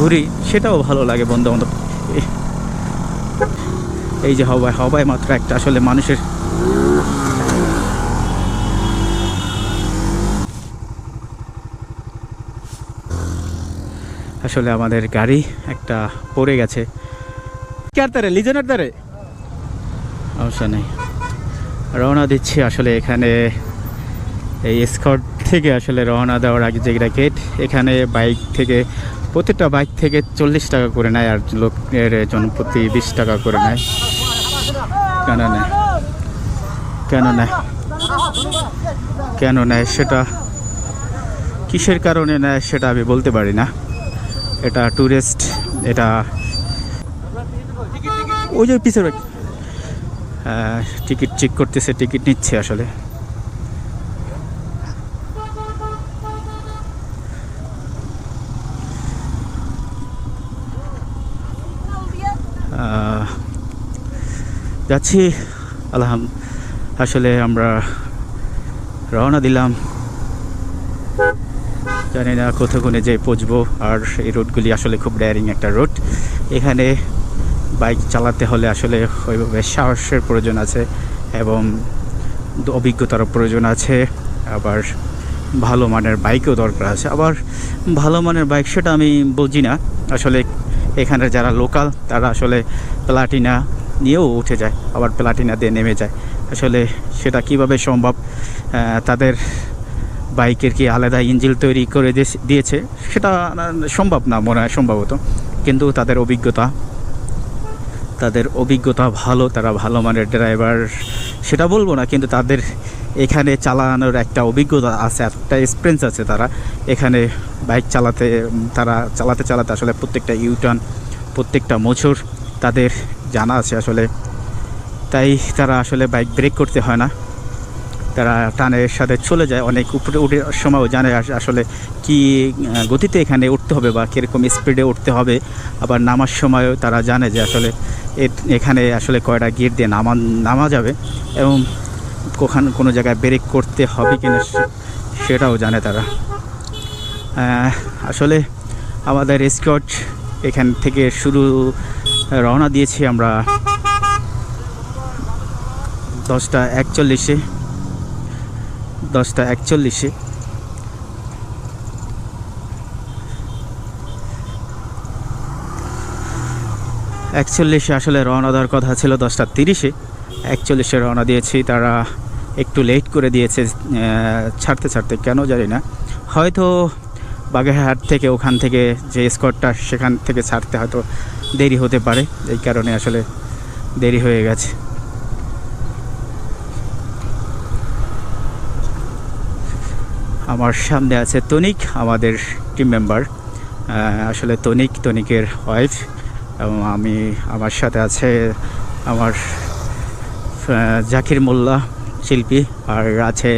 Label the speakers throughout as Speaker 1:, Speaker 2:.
Speaker 1: ঘুরি, সেটাও ভালো লাগে বন্ধু বান্ধব এই যে হবায় হবায় মাত্র একটা আসলে মানুষের আসলে আমাদের গাড়ি একটা পড়ে গেছে। কার তারে? লিজনের সমস্যা নেই। রওনা দিচ্ছি আসলে এখানে। এই স্কট থেকে আসলে রওনা দেওয়ার আগে যে গেট এখানে বাইক থেকে প্রত্যেকটা বাইক থেকে চল্লিশ টাকা করে নেয় আর লোক লোকের জনপ্রতি বিশ টাকা করে নেয়। কেন নেয়? কেন নেয়? কেন নেয় সেটা কিসের কারণে নেয় সেটা আমি বলতে পারি না। এটা ট্যুরিস্ট এটা ওই যে পিছের বাইক। টিকিট চেক করতেছে, টিকিট নিচ্ছে আসলে। যাচ্ছি। আলহাম আসলে আমরা রওনা দিলাম। জানি না কোথাও যে পৌঁছবো, আর এই রোডগুলি আসলে খুব ডেয়ারিং একটা রোড। এখানে বাইক চালাতে হলে আসলে ওইভাবে সাহসের প্রয়োজন আছে এবং অভিজ্ঞতারও প্রয়োজন আছে। আবার ভালো মানের বাইকও দরকার আছে। আবার ভালো মানের বাইক সেটা আমি বুঝি না। আসলে এখানের যারা লোকাল তারা আসলে প্লাটিনা নিয়েও উঠে যায়, আবার প্লাটিনা দিয়ে নেমে যায়। আসলে সেটা কীভাবে সম্ভব? তাদের বাইকের কি আলাদা ইঞ্জিল তৈরি করে দিয়েছে- সেটা সম্ভব না মনে হয় সম্ভবত। কিন্তু তাদের অভিজ্ঞতা তাদের অভিজ্ঞতা ভালো, তারা ভালো মানের ড্রাইভার, সেটা বলব না, কিন্তু তাদের এখানে চালানোর একটা অভিজ্ঞতা আছে, একটা এক্সপিরিয়েন্স আছে তারা। এখানে বাইক চালাতে, তারা চালাতে চালাতে আসলে প্রত্যেকটা ইউটার্ন প্রত্যেকটা মোচর তাদের জানা আছে আসলে। তাই তারা আসলে বাইক ব্রেক করতে হয় না। তারা টানের সাথে চলে যায়, অনেক উপরে উঠে সময়ও জানে আসলে কি গতিতে এখানে উঠতে হবে বা কীরকম স্পিডে উঠতে হবে। আবার নামার সময়ও তারা জানে যে আসলে এখানে আসলে কয়টা গিট দিয়ে নামা নামা যাবে এবং কোখান কোনো জায়গায় ব্রেক করতে হবে কিনা সেটাও জানে তারা। আসলে আমাদের স্কট এখান থেকে শুরু রওনা দিয়েছি আমরা দশটা একচল্লিশে দশটা একচল্লিশে। একচল্লিশে আসলে রওনা দেওয়ার কথা ছিল দশটা তিরিশে। একচল্লিশে রওনা দিয়েছি, তারা একটু লেট করে দিয়েছে ছাড়তে ছাড়তে, কেন জানি না। হয়তো বাগেরহাট থেকে ওখান থেকে যে স্কটটা সেখান থেকে ছাড়তে হয়তো দেরি হতে পারে, এই কারণে আসলে দেরি হয়ে গেছে। আমার সামনে আছে তনিক, আমাদের টিম মেম্বার আসলে তনিক, তনিকের ওয়াইফ এবং আমি, আমার সাথে আছে আমার জাকির মোল্লা শিল্পী, আর আছে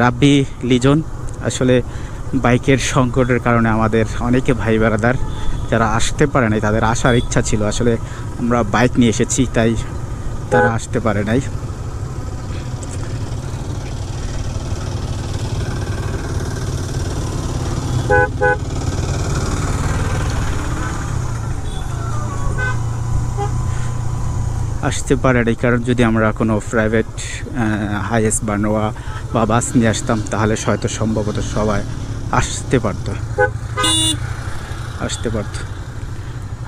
Speaker 1: রাব্বি লিজন। আসলে বাইকের সংকটের কারণে আমাদের অনেকে ভাই বেড়াদার যারা আসতে পারে নাই, তাদের আসার ইচ্ছা ছিল। আসলে আমরা বাইক নিয়ে এসেছি, তাই তারা আসতে পারে নাই। আসতে পারে এই কারণ যদি আমরা কোনো প্রাইভেট হাইয়েস্ট বা নোয়া বা বাস নিয়ে আসতাম, তাহলে হয়তো সম্ভবত সবাই আসতে পারতো। আসতে পারতো।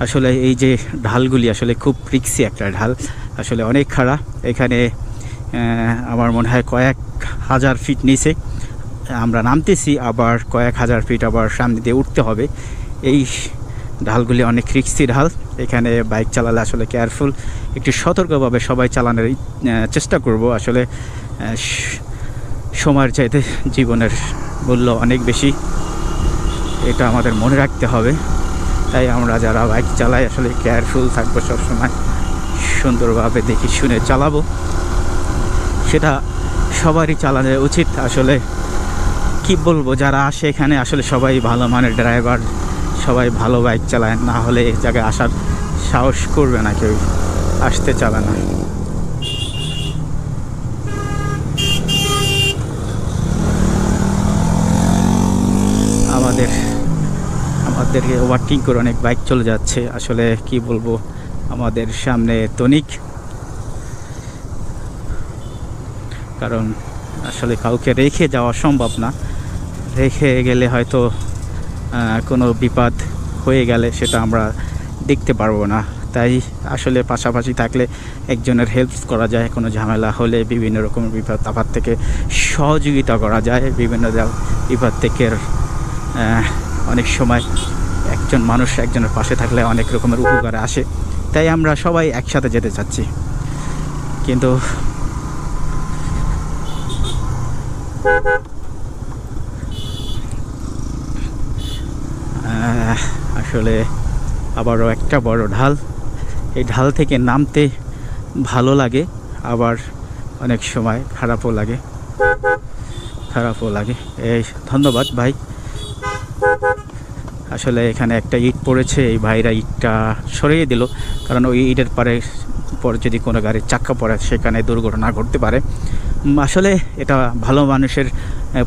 Speaker 1: আসলে এই যে ঢালগুলি আসলে খুব রিক্সি একটা ঢাল, আসলে অনেক খাড়া। এখানে আমার মনে হয় কয়েক হাজার ফিট নিচে আমরা নামতেছি, আবার কয়েক হাজার ফিট আবার সামনে দিয়ে উঠতে হবে। এই ঢালগুলি অনেক রিক্সি ঢাল। এখানে বাইক চালালে আসলে কেয়ারফুল। একটু সতর্কভাবে সবাই চালানোর চেষ্টা করব। আসলে সময়ের চাইতে জীবনের মূল্য অনেক বেশি। এটা আমাদের মনে রাখতে হবে। তাই আমরা যারা বাইক চালাই, আসলে কেয়ারফুল থাকব সবসময়। সুন্দরভাবে দেখি শুনে চালাবো। সেটা সবারই চালানো উচিত। আসলে কি বলব, যারা আসে এখানে, আসলে সবাই ভালো মানের ড্রাইভার সবাই ভালো বাইক চালায়। না হলে এই জায়গায় আসার সাহস করবে না কেউ। আসতে চাবে না আমাদের আমাদেরকে ওভারটেকিং করে অনেক বাইক চলে যাচ্ছে। আসলে কি বলব, আমাদের সামনে তনিক। কারণ আসলে কাউকে রেখে যাওয়া সম্ভব না। রেখে গেলে হয়তো কোনো বিপদ হয়ে গেলে সেটা আমরা দেখতে পারব না। তাই আসলে পাশাপাশি থাকলে একজনের হেল্প করা যায়, কোনো ঝামেলা হলে বিভিন্ন রকমের বিপদ আপদ থেকে সহযোগিতা করা যায়, বিভিন্ন বিপদ থেকে অনেক সময় একজন মানুষ একজনের পাশে থাকলে অনেক রকমের উপকারে আসে। তাই আমরা সবাই একসাথে যেতে চাচ্ছি। কিন্তু আসলে আবারও একটা বড় ঢাল। এই ঢাল থেকে নামতে ভালো লাগে, আবার অনেক সময় খারাপও লাগে। খারাপও লাগে। এই, ধন্যবাদ ভাই। আসলে এখানে একটা ইট পড়েছে, এই ভাইরা ইটটা সরিয়ে দিল। কারণ ওই ইটের পারে পর যদি কোনো গাড়ির চাক্কা পড়ে, সেখানে দুর্ঘটনা ঘটতে পারে। আসলে এটা ভালো মানুষের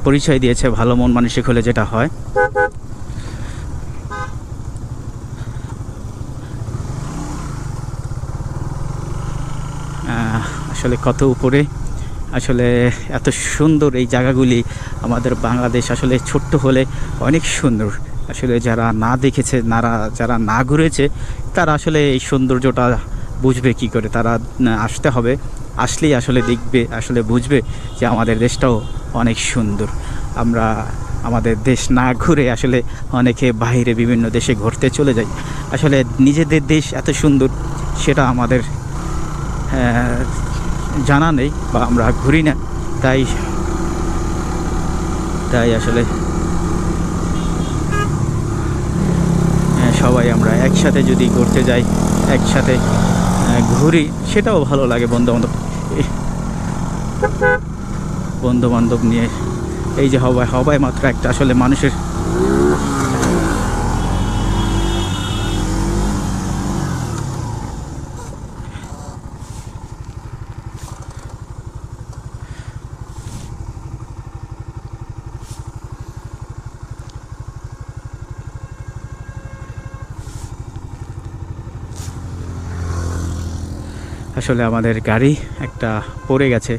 Speaker 1: পরিচয় দিয়েছে, ভালো মন মানসিক হলে যেটা হয়। আসলে কত উপরে? আসলে এত সুন্দর এই জায়গাগুলি আমাদের বাংলাদেশ আসলে ছোট্ট হলে অনেক সুন্দর। আসলে যারা না দেখেছে, নারা, যারা না ঘুরেছে, তারা আসলে এই সৌন্দর্যটা বুঝবে কি করে? তারা আসতে হবে। আসলেই আসলে দেখবে, আসলে বুঝবে যে আমাদের দেশটাও অনেক সুন্দর। আমরা, আমাদের দেশ না ঘুরে আসলে অনেকে বাইরে বিভিন্ন দেশে ঘুরতে চলে যাই আসলে নিজেদের দেশ এত সুন্দর, সেটা আমাদের জানা নেই বা আমরা ঘুরি না। তাই তাই আসলে আহ, সবাই আমরা একসাথে যদি ঘুরতে যাই, একসাথে ঘুরি, সেটাও ভালো লাগে বন্ধুবান্ধব বান্ধব বন্ধু বান্ধব নিয়ে। এই যে হবাই হবাই মাত্র একটা আসলে মানুষের আসলে আমাদের গাড়ি একটা পড়ে গেছে।